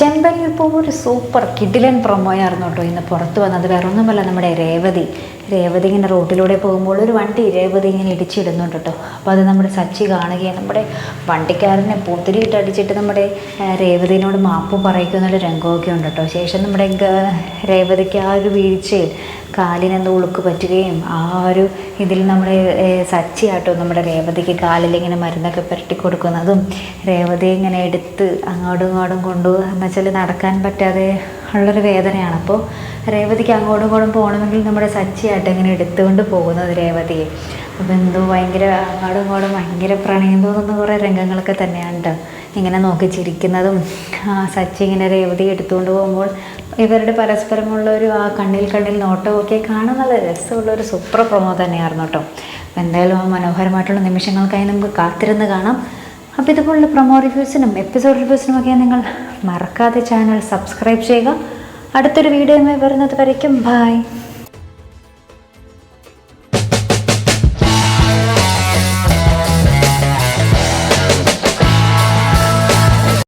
ചെമ്പനിൽ ഇപ്പോൾ ഒരു സൂപ്പർ കിഡിലൻ പ്രൊമോയായിരുന്നു കേട്ടോ ഇന്ന് പുറത്തു വന്നത്. വേറൊന്നുമല്ല നമ്മുടെ രേവതി. രേവതി ഇങ്ങനെ റോട്ടിലൂടെ പോകുമ്പോൾ ഒരു വണ്ടി രേവതി ഇങ്ങനെ ഇടിച്ചിടുന്നുണ്ട് കേട്ടോ. അപ്പോൾ അത് നമ്മുടെ സച്ചി കാണുകയും നമ്മുടെ വണ്ടിക്കാരനെ പൂത്തിരിയിട്ട് അടിച്ചിട്ട് നമ്മുടെ രേവതിനോട് മാപ്പ് പറയിക്കുന്നൊരു രംഗമൊക്കെ ഉണ്ട് കേട്ടോ. ശേഷം നമ്മുടെ രേവതിക്ക് ആ ഒരു വീഴ്ചയിൽ കാലിനെന്തോ ഉളുക്ക് പറ്റുകയും ആ ഒരു ഇതിൽ നമ്മുടെ സച്ചിയാട്ടോ നമ്മുടെ രേവതിക്ക് കാലിലിങ്ങനെ മരുന്നൊക്കെ പുരട്ടി കൊടുക്കുന്നതും. രേവതി ഇങ്ങനെ എടുത്ത് അങ്ങോട്ടും ഇങ്ങോട്ടും കൊണ്ടു എന്ന് വെച്ചാൽ നടക്കാൻ പറ്റാതെ ഉള്ളൊരു വേദനയാണ്. അപ്പോൾ രേവതിക്ക് അങ്ങോട്ടും ഇങ്ങോട്ടും പോകണമെങ്കിൽ നമ്മുടെ സച്ചിയായിട്ട് ഇങ്ങനെ എടുത്തുകൊണ്ട് പോകുന്നത് രേവതിയെ. അപ്പോൾ എന്തോ ഭയങ്കര അങ്ങോട്ടും ഇങ്ങോട്ടും ഭയങ്കര പ്രണയം തോന്നുന്ന കുറേ രംഗങ്ങളൊക്കെ തന്നെയാണ് ഇങ്ങനെ നോക്കി ചിരിക്കുന്നതും. സച്ചി ഇങ്ങനെ രേവതി എടുത്തുകൊണ്ട് പോകുമ്പോൾ ഇവരുടെ പരസ്പരമുള്ള ഒരു ആ കണ്ണിൽ കണ്ണിൽ നോട്ടമൊക്കെ കാണാൻ നല്ല രസമുള്ള ഒരു സൂപ്പർ പ്രൊമോ തന്നെയായിരുന്നു കേട്ടോ അപ്പോൾ എന്തായാലും ആ മനോഹരമായിട്ടുള്ള നിമിഷങ്ങൾക്കായി നമുക്ക് കാത്തിരുന്ന് കാണാം. അപ്പോൾ ഇതുപോലുള്ള പ്രൊമോ റിവ്യൂസിനും എപ്പിസോഡ് റിവ്യൂസിനും ഒക്കെ നിങ്ങൾ മറക്കാതെ ചാനൽ സബ്സ്ക്രൈബ് ചെയ്യുക. അടുത്തൊരു വീഡിയോയുമായി വരുന്നത് വരയ്ക്കും. ബായ്